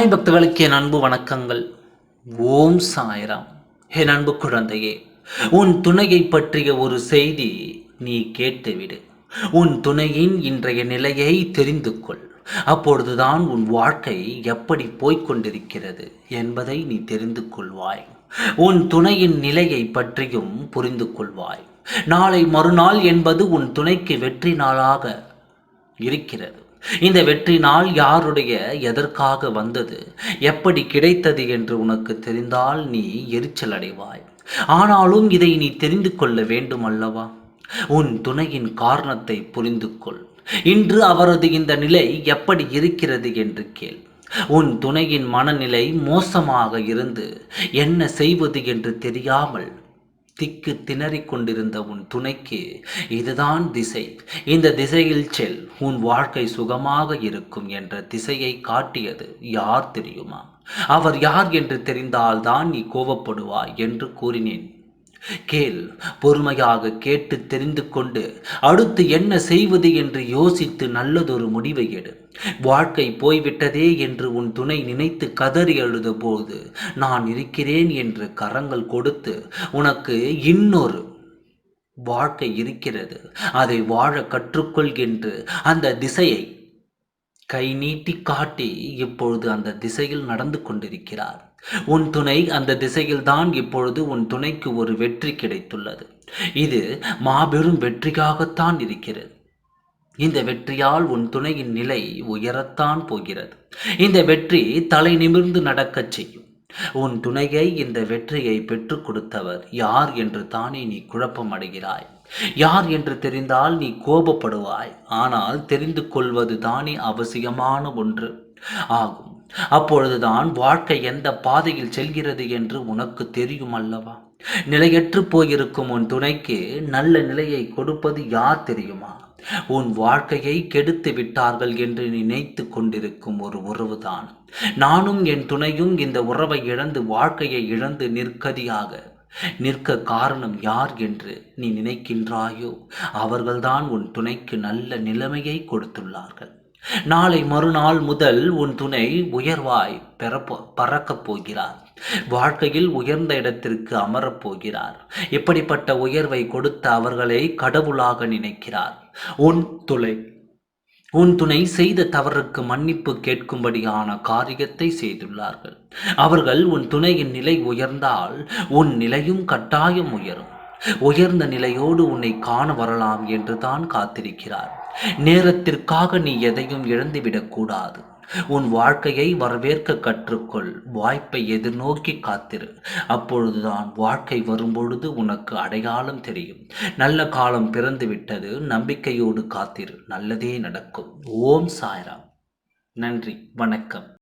சாய் பக்தர்களுக்கு என் அன்பு வணக்கங்கள். ஓம் சாய்ராம். என் அன்பு குழந்தையே உன் துணையை பற்றிய ஒரு செய்தி நீ கேட்டுவிடு. உன் துணையின் இன்றைய நிலையை தெரிந்து கொள். அப்பொழுதுதான் உன் வாழ்க்கை எப்படி போய்கொண்டிருக்கிறது என்பதை நீ தெரிந்து கொள்வாய். உன் துணையின் நிலையை பற்றியும் புரிந்து கொள்வாய். நாளை மறுநாள் என்பது உன் துணைக்கு வெற்றி நாளாக இருக்கிறது. இந்த வெற்றி நாள் யாருடைய எதற்காக வந்தது? எப்படி கிடைத்தது என்று உனக்கு தெரிந்தால் நீ எரிச்சல் அடைவாய். ஆனாலும் இதை நீ தெரிந்து கொள்ள வேண்டும் அல்லவா? உன் துணையின் காரணத்தை புரிந்து கொள் இன்று அவரது இந்த நிலை எப்படி இருக்கிறது என்று கேள். உன் துணையின் மனநிலை மோசமாக இருந்து என்ன செய்வது என்று தெரியாமல் திக்கு திணறிக் கொண்டிருந்த உன் துணைக்கு இதுதான் திசை. இந்த திசையில் செல் உன் வாழ்க்கை சுகமாக இருக்கும் என்ற திசையை காட்டியது யார் தெரியுமா? அவர் யார் என்று தெரிந்தால்தான் நீ கோபப்படுவாய் என்று கூறினேன். கேள் பொறுமையாக கேட்டு தெரிந்து கொண்டு அடுத்து என்ன செய்வது என்று யோசித்து நல்லதொரு முடிவை எடு. வாழ்க்கை போய்விட்டதே என்று உன் துணை நினைத்து கதறி அழுத போது நான் இருக்கிறேன் என்று கரங்கள் கொடுத்து உனக்கு இன்னொரு வாழ்க்கை இருக்கிறது. அதை வாழ கற்றுக்கொள் என்று அந்த திசையை கை நீட்டி காட்டி இப்பொழுது அந்த திசையில் நடந்து கொண்டிருக்கிறார். உன் துணை அந்த திசையில்தான் இப்பொழுது உன் துணைக்கு ஒரு வெற்றி கிடைத்துள்ளது. இது மாபெரும் வெற்றிக்காகத்தான் இருக்கிறது. இந்த வெற்றியால் உன் துணையின் நிலை உயரத்தான் போகிறது. இந்த வெற்றி தலை நிமிர்ந்து நடக்கச் செய்யும். உன் துணையை இந்த வெற்றியை பெற்றுக் கொடுத்தவர் யார் என்று தானே நீ குழப்பம் அடைகிறாய் யார் என்று தெரிந்தால் நீ கோபப்படுவாய். ஆனால் தெரிந்து கொள்வது தானே அவசியமான ஒன்று. ஆகும். அப்பொழுதுதான் வாழ்க்கை எந்த பாதையில் செல்கிறது என்று உனக்கு தெரியும் அல்லவா நிலையற்று போயிருக்கும் உன் துணைக்கு நல்ல நிலையை கொடுப்பது யார் தெரியுமா? உன் வாழ்க்கையை கெடுத்து விட்டார்கள் என்று நினைத்து கொண்டிருக்கும் ஒரு உறவுதான். நானும் என் துணையும் இந்த உறவை இழந்து வாழ்க்கையை இழந்து நிற்கதியாக. நிற்க காரணம் யார் என்று நீ நினைக்கின்றாயோ? அவர்கள்தான் உன் துணைக்கு நல்ல நிலைமையை கொடுத்துள்ளார்கள். நாளை மறுநாள் முதல் உன் துணை உயர்வாய் பெறப்போ பறக்கப் போகிறார். வாழ்க்கையில் உயர்ந்த இடத்திற்கு அமரப் போகிறார். இப்படிப்பட்ட உயர்வை கொடுத்த அவர்களை கடவுளாக நினைக்கிறார். உன் துளை உன் துணை செய்த தவறுக்கு மன்னிப்பு கேட்கும்படியான காரியத்தை செய்துள்ளார்கள். அவர்கள் உன் துணையின் நிலை உயர்ந்தால் உன் நிலையும் கட்டாயம் உயரும். உயர்ந்த நிலையோடு உன்னை காண வரலாம் என்று தான் காத்திருக்கிறார். நேரத்திற்காக நீ எதையும் இழந்துவிடக்கூடாது உன் வாழ்க்கையை வரவேற்க கற்றுக்கொள். வாய்ப்பை எதிர்நோக்கி காத்திரு. அப்பொழுதுதான் வாழ்க்கை வரும்பொழுது உனக்கு அடையாளம் தெரியும். நல்ல காலம் பிறந்து விட்டது நம்பிக்கையோடு காத்திரு. நல்லதே நடக்கும். ஓம் சாய்ராம். நன்றி. வணக்கம்.